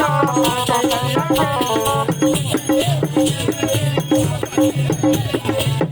Thank you.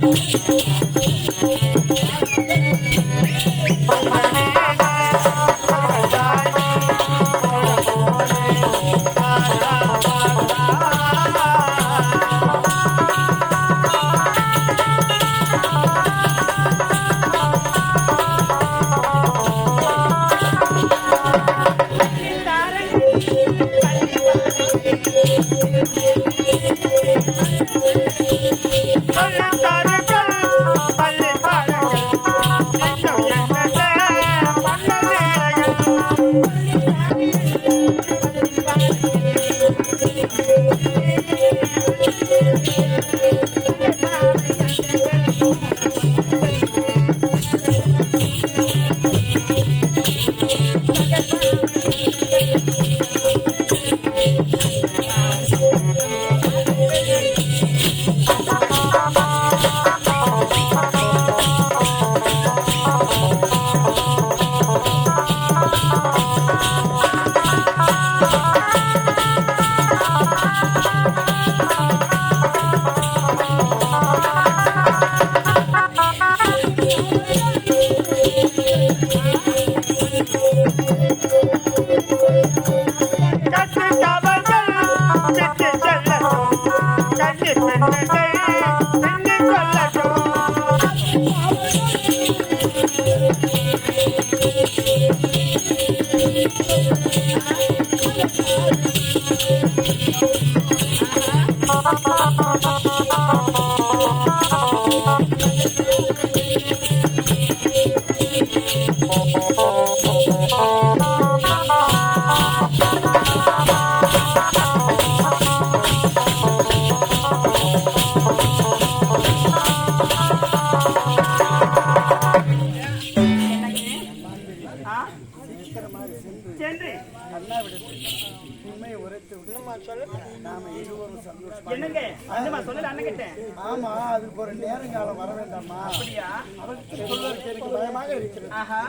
என்னங்க? என்னமா சொல்லல அண்ணன் கிட்ட ஆமா அதுக்கு ஒரு நேரங்காலம் வர வேண்டாமா அப்படியா? அவருக்கு சொல்வதற்கு எனக்கு பயமாக இருக்கிறது. ஆஹா.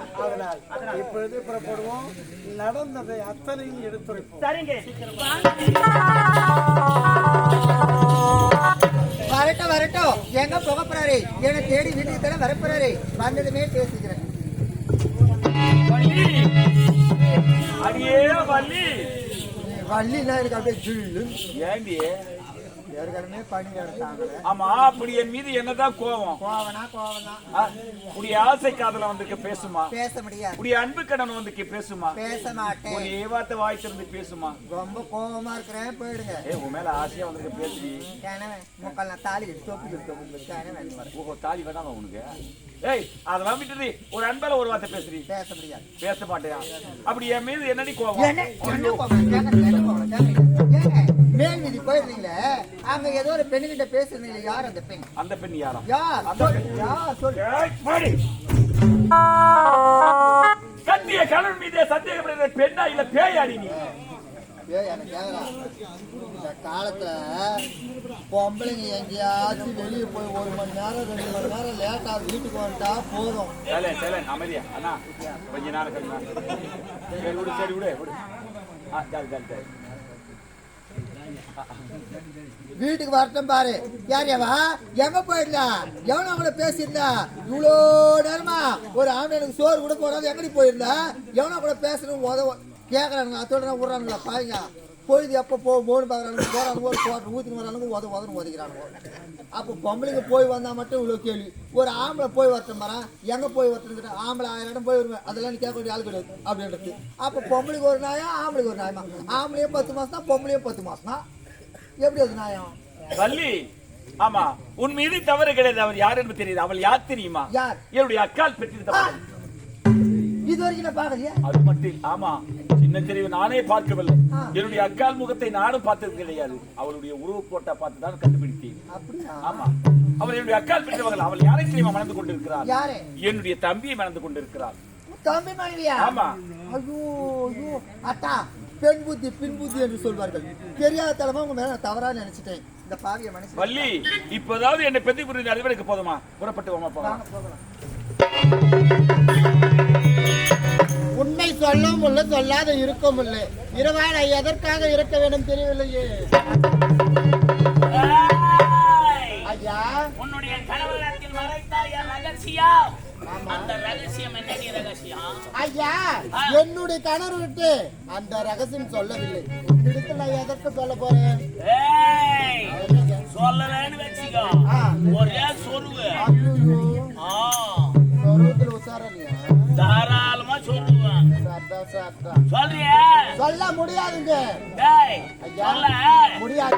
அதனால் இப்பொழுது புறப்படுவோம். நடந்ததை அத்தனையும் எடுத்துரைப்போம். சரிங்க. வரட்டும் வரட்டும். எங்க போக போறாரு என்னை தேடி வீட்டுக்கு தானே வர போறாரு வந்ததுமே பேசிக்கிறேன். வள்ளி. அடியே வள்ளி வள்ளினா இருக்கு அப்படியே ஜில்லு ஏண்டி ஏற்கனவே பணி எடுத்தாங்களே ஆமா அப்படி என் மீது என்னதான் கோவம்? உடைய ஆசை காதல வந்துக்கு பேசுமா? பேச முடியாது. உடைய அன்பு கடன் வந்துக்கு பேசுமா? பேச மாட்டேன். ஒரு ஏவாத்த வாய் திறந்து பேசுமா? ரொம்ப கோவமா இருக்கிறேன் போயிடுங்க. ஏ உன் மேல ஆசையா வந்துருக்கு பேசுடி முக்கால் நான் தாலி தொப்பி. ஓஹோ தாலி வேணாமா உனக்கு? ஏய் அதெல்லாம் விட்டுடி. ஒரு அன்பால ஒரு வார்த்தை பேசுறீ பேச முடியாது. பேச மாட்டியா? அப்படி என் மீது என்னடி கோவம்? மேல் வீதி போயிருந்தீங்களே அங்க ஏதோ ஒரு பெண்ணு கிட்ட பேசுறீங்களே யார் அந்த பெண்? அந்த பெண் யாரா? யார்? யார்? சொல் ஏய், போடி. கத்திய கணவன் மீதே சந்தேகப்படுகிற பெண்ணா இல்ல பேயாடி நீ. இந்த காலத்துல பொம்பளைங்க எங்கேயாச்சும் வெளியே போய் ஒரு மணி நேரம் ரெண்டு மணி நேரம் லேட்டா வீட்டுக்கு வந்துட்டா போதும். அமைதியா. அண்ணா கொஞ்ச நேரம் சரி விடு சரி விடு ஆ ஜாலி வீட்டுக்கு வரட்டும் பாரு. யார் எங்க போயிருந்தா? எவனும் அவங்கள பேசியிருந்தா? இவ்வளோ நேரமா ஒரு ஆம்பளைனுக்கு சோறு கூட போறாது எங்கடி போயிருந்தா? எவனும் கூட பேசணும் உதவ கேட்கறானுங்க அதோட விடுறானுங்களா? பாருங்க. பொழுது எப்போ போ போன்னு பார்க்குறாங்க போகிறாங்க ஒரு போட்டு ஊற்றின்னு வரானுங்க உத உதன்னு ஒதுக்கிறானுங்க அப்போ பொம்பளைங்க போய் வந்தால் மட்டும் இவ்வளோ கேள்வி. ஒரு ஆம்பளை போய் வரட்டும் மரம் எங்கே போய் வரட்டுங்கிட்ட ஆம்பளை ஆயிரம் இடம் போய் வருவேன். அதெல்லாம் நீ கேட்க வேண்டிய ஆள் கிடையாது. அப்படின்றது. அப்போ பொம்பளைக்கு ஒரு நாயா ஆம்பளைக்கு ஒரு நாயமா ஆம்பளையும் பத்து மாசம் தான் பொம்பளையும் பத்து மாதம் தான் எப்படி அது நியாயம்? வள்ளி. ஆமா. உன் மீது தவறு கிடையாது. அவர் யார் என்று தெரியுது. அவள் யார் தெரியுமா? யார்? என்னுடைய அக்கால் பெற்றிருந்த மகள். இது வரைக்கும் நான் பார்க்கலையே? அது மட்டும். ஆமா. சின்ன தெரிவு நானே பார்க்கவில்லை. என்னுடைய அக்கால் முகத்தை நானும் பார்த்தது கிடையாது. அவளுடைய உருவ போட்டா பார்த்து தான் கண்டுபிடித்தேன். ஆமா. அவள் என்னுடைய அக்கால் பெற்றவர்கள். அவள் யாரை தெரியுமா மணந்து கொண்டிருக்கிறார் என்னுடைய தம்பியை மணந்து கொண்டிருக்கிறார் தம்பி மனைவியா? ஆமா. ஐயோ ஐயோ. அத்தா பெண் புத்தி பின் புத்தி என்று சொல்வார்கள். தெரியாத தலமா உங்க மேல தவறா நினைச்சிட்டேன். இந்த பாவிய மனுஷன். வள்ளி இப்போதாவது என்னை பெத்தி புரிஞ்ச அறிவடைக்கு போதுமா? புறப்பட்டு வாமா போகலாம். உண்மை சொல்லவும் இல்லை சொல்லாத இருக்கவும் இல்லை இரவாய் நான் எதற்காக இருக்க வேண்டும் தெரியவில்லையே. ஐயா. உன்னுடைய கணவரத்தில் மறைத்தாய் என் ரகசியம் அந்த ரகசியம் என்னடி ரகசியம் ஐயா என்னுடைய கணவர் விட்டு அந்த ரகசியம் சொல்லவில்லை இடத்துல நான் எதற்கு சொல்ல போறேன் சொல்லலன்னு வச்சுக்கோ ஒரே சொருவத்தில் உசாரியா தாராளமா சொல்லுவேன் சொல்றியே சொல்ல முடியாதுங்க. சொல்ல முடியாது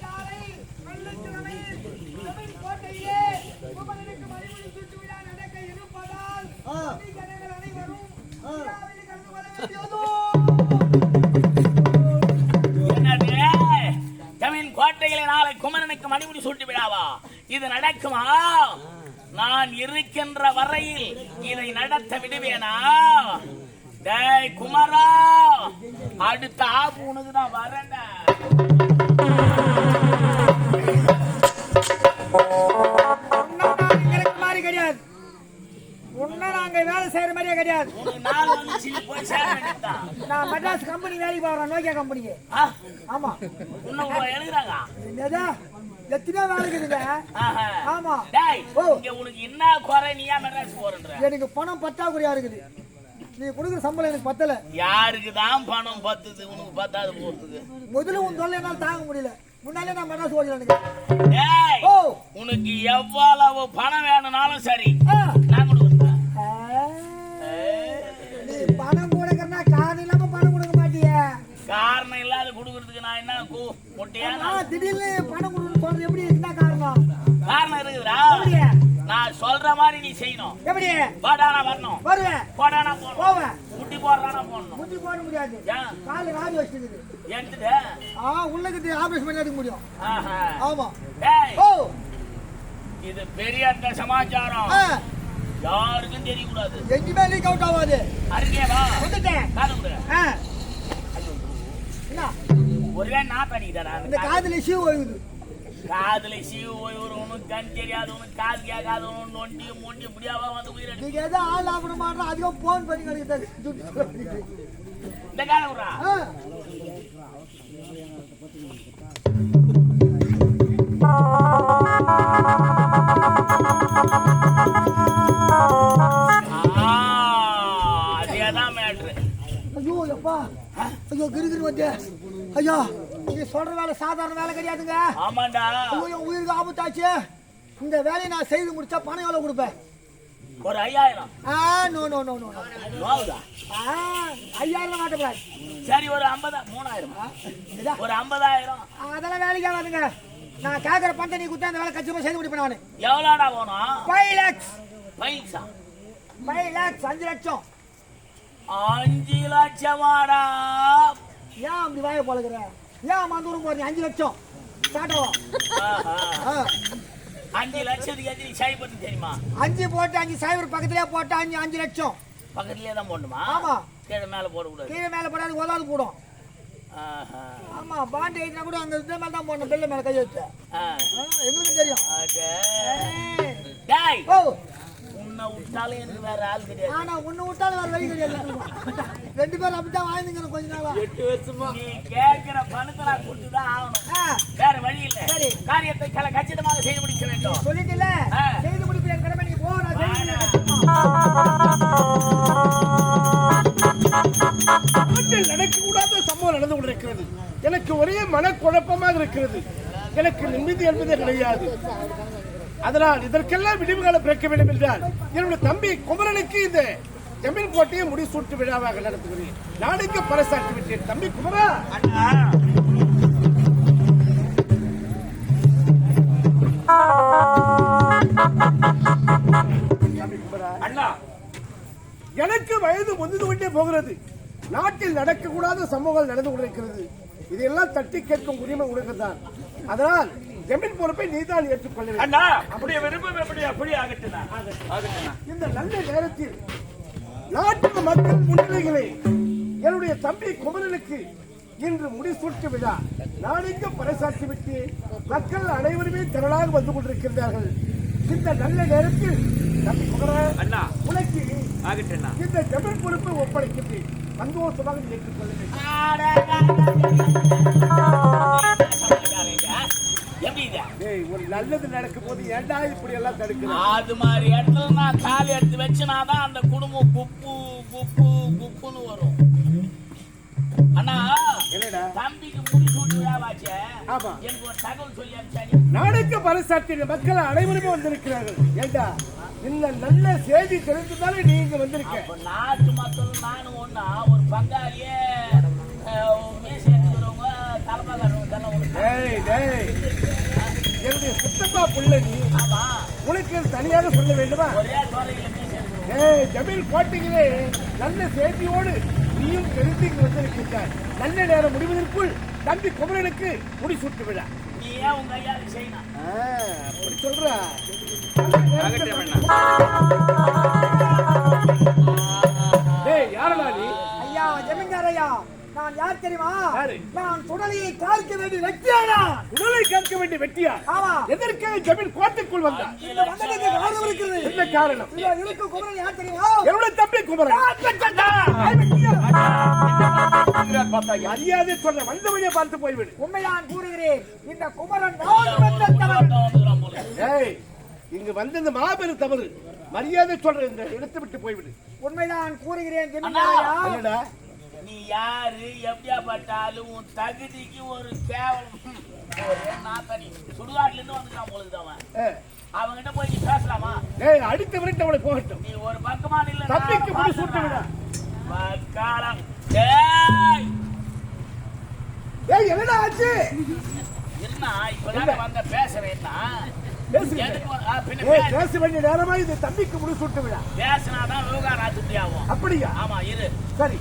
மணிமுடி சூட்டி விடாவா இது நடக்குமா? நான் இருக்கின்ற வரையில் இதை நடத்த விடுவேனா? டேய் குமரா அடுத்த ஆப்பு உனக்கு நான் மாதிரி கிடையாது. உன்ன நாங்க வேலை செய்யற மாதிரியே கிடையாது. நான் மெட்ராஸ் கம்பெனி வேலைக்கு போறேன் நோக்கியா கம்பெனிக்கு ஆமா. எழுதுறாங்க. என்னதா? எத்தனையோ இருக்குதுங்க. ஆஹா. ஆமா. டேய். இங்க உனக்கு என்ன குறை நீ ஏன் மெட்ராஸ் போறன்ற? எனக்கு பணம் பற்றாக்குறையா இருக்குது. நீ கொடுக்குற சம்பளம் எனக்கு பத்தல. யாருக்கு தான் பணம் பத்துது உனக்கு பத்தாது போறதுக்கு? முதல்ல உன் தொல்லை என்னால தாங்க முடியல. முன்னாலே நான் மெட்ராஸ் ஓடிலானுங்க டேய் ஓ. உனக்கு எவ்வளவு பணம் வேணும்னாலும் சரி. திடீர்னு பணம் கொடுக்கணும்னு சொல்றது எப்படி என்ன காரணம்? காரணம் இருக்குதுடா. நான் சொல்ற மாதிரி நீ செய்யணும். எப்படி? வாடானா வரணும். வருவேன் போடானா போடணும் போவேன் முட்டி போடுறானா போடணும். முட்டி போட முடியாது. காலு ராஜி வச்சுக்குது. எடுத்துட்டு. ஆ உள்ளக்கு ஆபரேஷன் பண்ணி எடுக்க முடியும். ஆமா. ஓ. இது பெரிய சமாச்சாரம். யாருக்கும் தெரியக்கூடாது. எங்கேயுமே லீக் அவுட் ஆகாது. அருகே வா. வந்துட்டேன். காது ஆ. என்ன? ஒருவே நான் பண்ணிக்கிட்டா இந்த காதுல ஷூ ஒழுகுது காதுல சீவு போய் ஒரு உனக்கு கண் தெரியாது உனக்கு காது கேட்காது உனக்கு நொண்டி மொண்டி இப்படியாவா வந்து உயிர் நீங்க எதோ ஆள் ஆகணும் மாட்டோம் அதிகம் போன் பண்ணி கிடைக்கிறது இந்த விட்றா. அதேதான் மேட்ரு ஐயோ எப்பா? ஐயோ கிருகிரு வந்து ஐயா நீ சொல்ற வேலை சாதாரண வேலை கிடையாதுங்க. ஆமாண்டா. உயிருக்கு ஆபத்தாச்சு. இந்த வேலையை நான் செய்து முடிச்சா பணம் எவ்வளவு கொடுப்பேன்? ஒரு ஐயாயிரம். ஆ நோ நோ நோ நோ ஐயாயிரம் மாட்டக்கூடாது சரி ஒரு ஐம்பதா மூணாயிரம். ஒரு ஐம்பதாயிரம். அதெல்லாம் வேலைக்கு ஆகாதுங்க. நான் கேட்குற பணத்தை நீ கொடுத்தா அந்த வேலை கச்சிதமாக செய்து முடிப்பேன் நான். எவ்வளோடா போனோம் ஃபைவ் லேக்ஸ். பைசா ஃபைவ் லேக்ஸ் அஞ்சு லட்சம். அஞ்சு லட்சமாடா. ஏன் அப்படி வாய போலக்குற ஏன் மந்தூரம் போறீங்க அஞ்சு லட்சம்? ஸ்டார்ட் ஆகும். அஞ்சு லட்சத்துக்கு எத்தனை சை பண்ணி தெரியுமா? அஞ்சு போட்டு அஞ்சு சைபர் பக்கத்துலயே போட்டு அஞ்சு அஞ்சு லட்சம். பக்கத்துலயே தான் போடணுமா? ஆமா. கீழே மேல போடக்கூடாது. கீழே மேல போடாது உலாது போடும். ஆமா பாண்டு எழுதினா கூட அந்த இது மேல தான் போடணும். பில்ல மேல கை வச்சு. எங்களுக்கு தெரியும். ஓ. உன்னை விட்டாலும் எனக்கு வேற ஆள் கிடையாது. ஆனா உன்னை விட்டாலும் வேற வழி கிடையாது. ரெண்டு பேரும் அப்படித்தான் வாழ்ந்துக்கிறோம் கொஞ்ச நாளா. எட்டு வருஷமா நீ கேட்கிற பணத்தை நான் கொடுத்துதான் ஆகணும். வேற வழி இல்ல. சரி. காரியத்தை கல கச்சிதமாக செய்து முடிக்க வேண்டும். சொல்லிட்டுல. செய்து முடிப்பு என் கடமை நீ போ நான் நடக்கக்கூடாத சம்பவம் நடந்து கொண்டிருக்கிறது. எனக்கு ஒரே மனக்குழப்பமாக இருக்கிறது. எனக்கு நிம்மதி என்பதே கிடையாது. அதனால் இதற்கெல்லாம் விடிவு காலம் பிறக்க வேண்டும் என்றால் என்னுடைய தம்பி குமரனுக்கு இந்த ஜமீன் கோட்டையை முடிசூட்டு விழாவாக நடத்துகிறேன். நாளைக்கு பறைசாற்றி விட்டேன். தம்பி குமரா! அண்ணா! எனக்கு வயது முதிர்ந்து கொண்டே போகிறது. நாட்டில் நடக்கக்கூடாத சம்பவங்கள் நடந்து கொண்டிருக்கிறது. இதையெல்லாம் தட்டி கேட்கும் உரிமை உனக்கு தான் அதனால் ஜமீன் பொறுப்பை நீதான் ஏற்றுக்கொள்ள அண்ணா அப்படியே விருப்பம் எப்படி? அப்படி ஆகட்டுண்ணா இந்த நல்ல நேரத்தில் நாட்டு மக்கள் முன்னிலைகளை என்னுடைய தம்பி குமரனுக்கு இன்று முடிசூட்டு விழா. நாளைக்கு பறைசாற்றி விட்டு மக்கள் அனைவருமே திரளாக வந்து கொண்டிருக்கின்றார்கள். இந்த நல்ல நேரத்தில் தம்பி குமரன் அண்ணா. உனக்கு இந்த ஜமீன் பொறுப்பை ஒப்படைக்கின்றேன் சந்தோஷமாக நீ ஒரு நல்லது நடக்கும் போது ஏன்டா இப்படி எல்லாம் தடுக்கிற அது மாதிரி இடத்துல நான் கால் எடுத்து வச்சுனாதான் அந்த குடும்பம் குப்பு குப்பு குப்புன்னு வரும். அண்ணா என்னடா? தம்பிக்கு முடிசூட்டு விழாவாச்சே. ஆமா. எனக்கு ஒரு தகவல் சொல்லி அனுப்பிச்சானி நாளைக்கு பறைசாற்றிய மக்கள் அனைவருமே வந்திருக்கிறார்கள். ஏண்டா? இந்த நல்ல செய்தி தெரிந்துதானே நீ இங்க வந்திருக்க? நாட்டு மக்கள் நானும் ஒண்ணா ஒரு பங்காளியே அஹ், மீசை எடுத்துக்கிறவங்க தலைமைக்காரவங்க தானே ஒண்ணு. டேய் டேய். என்னுடைய சித்தப்பா புள்ள நீ உனக்கு தனியாக சொல்ல வேண்டுமா? ஜமீல் கோட்டையிலே நல்ல செய்தியோடு நீயும் தெரிந்து இங்கு வந்திருக்கின்றாய் நல்ல நேரம் முடிவதற்குள் தம்பி குமரனுக்கு விழா ஐயாவுக்கு செய்யணும் ஆ, அப்படி சொல்றா. யாரடா நீ? ஐயா ஜமீன்தார் ஐயா. நான் யார் தெரியுமா? நான் சுடலியை காய்க்க வேண்டிய வெற்றியானா உடலை கேட்க வேண்டிய வெட்டியா? ஆமா. எதற்காக ஜமீன் கோட்டைக்குள் வந்தான் இந்த வந்ததுக்கு காரணம் இருக்கிறது. என்ன காரணம்? இதோ இருக்கு குமரன் யார் தெரியுமா? என்னுடைய தம்பி குமரன்? மரியாதை சொல்ற வந்த வழியை பார்த்து போய்விடு. உண்மைதான் கூறுகிறேன். இந்த குமரன் இங்கு வந்த இந்த மாபெரும் தவறு. மரியாதை சொல்ற இந்த இடத்தை விட்டு போய்விடு. உண்மைதான் கூறுகிறேன். நீ யாரு? எப்படியா பட்டாலும் உன் தகுதிக்கு ஒரு கேவலம் ஒரே நாத்தனி. சுடுகாட்டுல இருந்து வந்துட்டான் பொழுது அவன். ஏய், அவன்கிட்ட போய் நீ பேசலாமா? ஏய் அடித்த விரட்டு அவளை போகட்டும். நீ ஒரு பக்கமா நில்ல தம்பிக்கு முடி சூட்டு விடா பக்காரம் டேய் ஏய் என்னடா ஆச்சு? என்ன இப்பதான் வந்த பேசுறேன்னா பேச. வேண்டிய நேரமா இது தம்பிக்கு முடி சூட்டு விடா பேசினாதான் விவகாரம் ஆகும் அப்படியா? ஆமா இரு. சரி.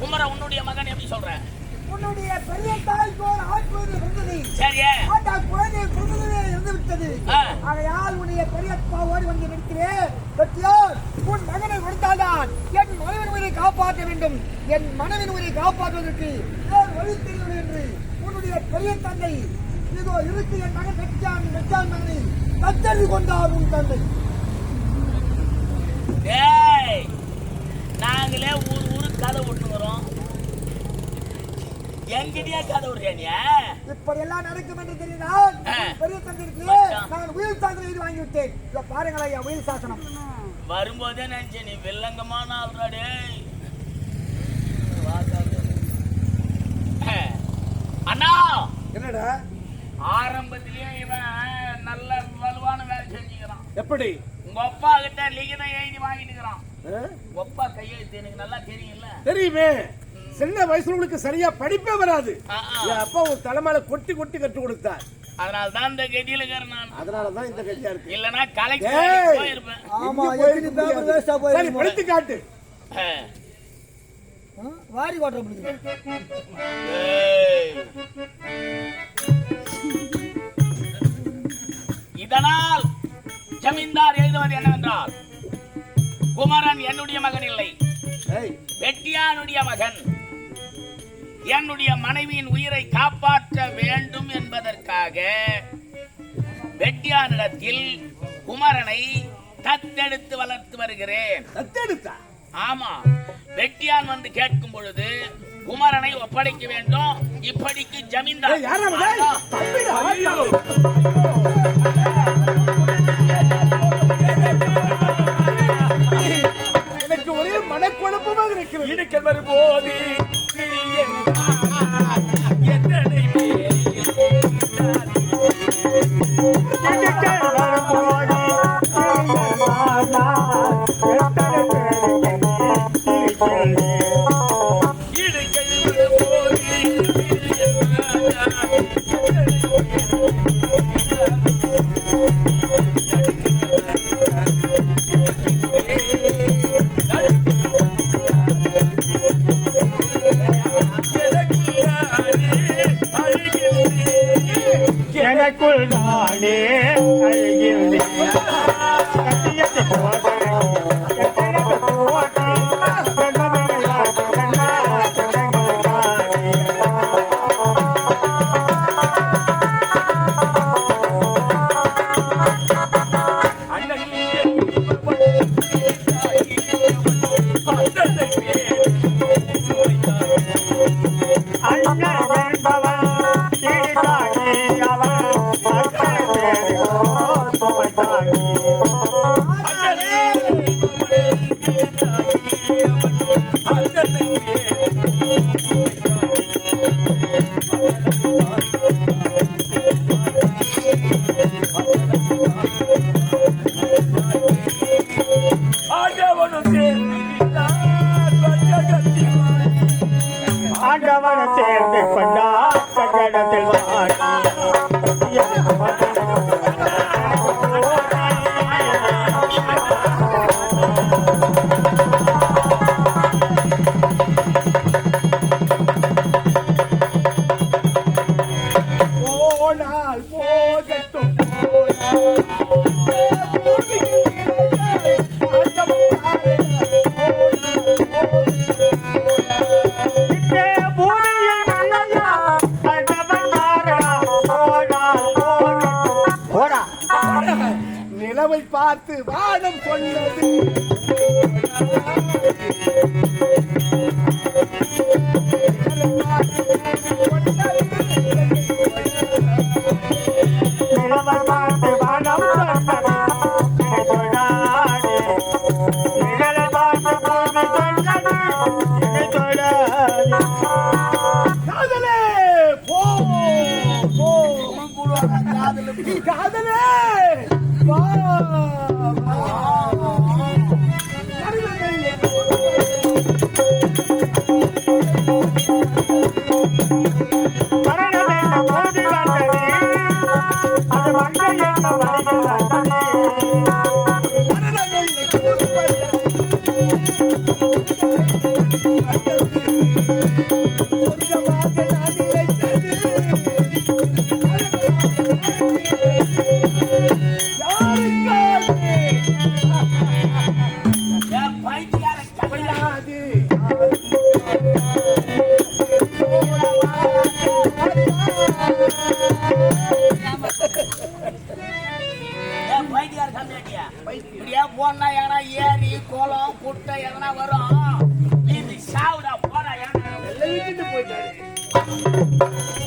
குமர உன்னுடைய மகன் எப்படி சொல்ற? உன்னுடைய பெரிய தாய் போல் ஆட்புவது வந்தது சரியே. அந்த குழந்தை குழந்தையே இருந்து விட்டது. ஆகையால் உன்னுடைய பெரிய ஓடி வந்து நிற்கிறேன். வெற்றியார் உன் மகனை கொடுத்தால்தான் என் மனைவின் உயிரை காப்பாற்ற வேண்டும். என் மனைவின் உயிரை காப்பாற்றுவதற்கு வேறு வழி தெரியவில்லை என்று உன்னுடைய பெரிய தந்தை இதோ இருக்கு என் மகன் வெச்சான் வெச்சான் மகனை தத்தெறிந்து கொண்டார் உன் தந்தை. நாங்களே ஊரு கதை விட்டுக்கிறோம் எங்கிட்டயே கதை விடுறியா இப்படி எல்லாம் நடக்கும் என்று தெரிந்தால். பெரிய மச்சான். நான் உயிர் சாசனம் எழுதி வாங்கி விட்டேன் இதோ பாருங்களா ஐயா உயிர் சாசனம். வரும்போதே நினைச்சேன் நீ வில்லங்கமான ஆள்றா டேய். அண்ணா! என்னடா? ஆரம்பத்திலேயே இவன் நல்ல வலுவான வேலை செஞ்சுக்கிறான். எப்படி? உங்க அப்பா கிட்ட லிகிதம் எழுதி வாங்கிட்டுக்கிறான் அப்பா கையெழுத்து எனக்கு நல்லா தெரியும்ல தெரியுமே சின்ன வயசுல உங்களுக்கு சரியா படிப்பே வராது. என் அப்பா ஒரு தலைமையில கொட்டி கொட்டி கற்றுக் கொடுத்தார் அதனால தான் இந்த கெட்டியில நான் அதனாலதான் இந்த கட்சியா இருக்கு இல்லனா கலெக்ட் ஏய். போயிருப்பேன் ஆமா, எத்தனை. பேப்பர் போயிருக்கு. சரி படித்து காட்டு. வாரி கோட்டை பிடிக்கிறேன் ஏய். இதனால் ஜமீன்தார் எழுதுவது என்னவென்றால் குமரன் என்னுடைய மகன் இல்லை. வெட்டியானுடைய மகன். என்னுடைய மனைவியின் உயிரை காப்பாற்ற வேண்டும் என்பதற்காக வெட்டியானிடத்தில் குமரனை தத்தெடுத்து வளர்த்து வருகிறேன். தத்தெடுத்தா? ஆமா. வெட்டியான் வந்து கேட்கும் பொழுது குமரனை ஒப்படைக்க வேண்டும். இப்படிக்கு ஜமீன்தார் மனக்குழப்பமாக இருக்கிறது இடுக்கல் ਨਾ ਸਿਰ ਤੇ ਫੱਡਾ। Brasil. வரும். இது சாவுடா போடா போயிட்டாரு.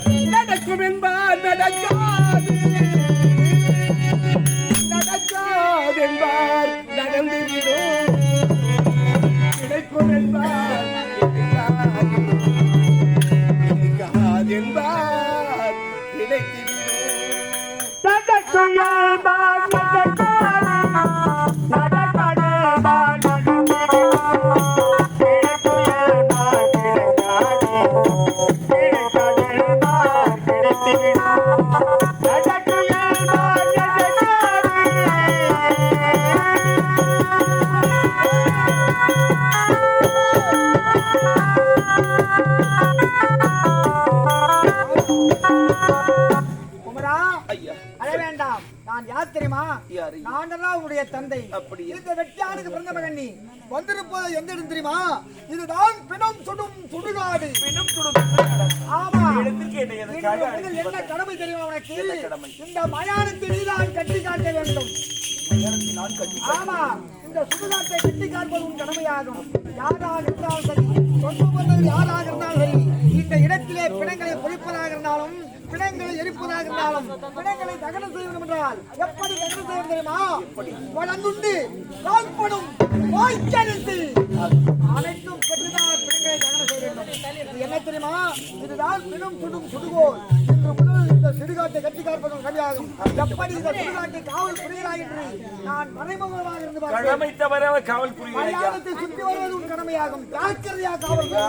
எந்த இடம் தெரியுமா? இதுதான் பிணம் சுடும் சுடுகாடு ஆமா. எதற்காக இன்று முதல் என்ன கடமை தெரியுமா உனக்கு? இந்த மயானத்தை நீதான் கட்டி காட்ட வேண்டும். ஆமா. இந்த சுடுகாட்டை கட்டி காப்பது உன் கடமையாகும். யாராக இருந்தாலும் சரி சொந்த யாராக இருந்தாலும் சரி இந்த இடத்திலே பிணங்களை பொழிப்பதாக இருந்தாலும் இருப்பதாக இருந்தாலும் பிணங்களை தகனம் செய்ய வேண்டும் என்றால் எப்படி தகனம் செய்ய தெரியுமா வளர்ந்துண்டு கால்படும் வாய்ச்சரித்து அனைத்தும் பெற்றுதான் பிணங்களை தகனம் செய்ய வேண்டும் என்ன தெரியுமா இதுதான் மினும் சுடும் சுடுகோல் இன்று முதல் இந்த சுடுகாட்டை கட்டி காப்பதும் கடியாகும் எப்படி இந்த சுடுகாட்டை காவல் புரிகிறாய் என்று நான் மறைமுகமாக இருந்து கடமை தவற காவல் புரிகிறேன் சுற்றி வருவது உன் கடமையாகும் ஜாக்கிரதையா காவல் புரி.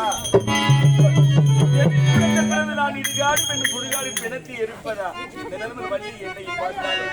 நான் இடுகாடு பெண் சுடுகாடு பிணத்தி இருப்பதா இந்த நிலைமை வழி என்னை பார்த்தாலே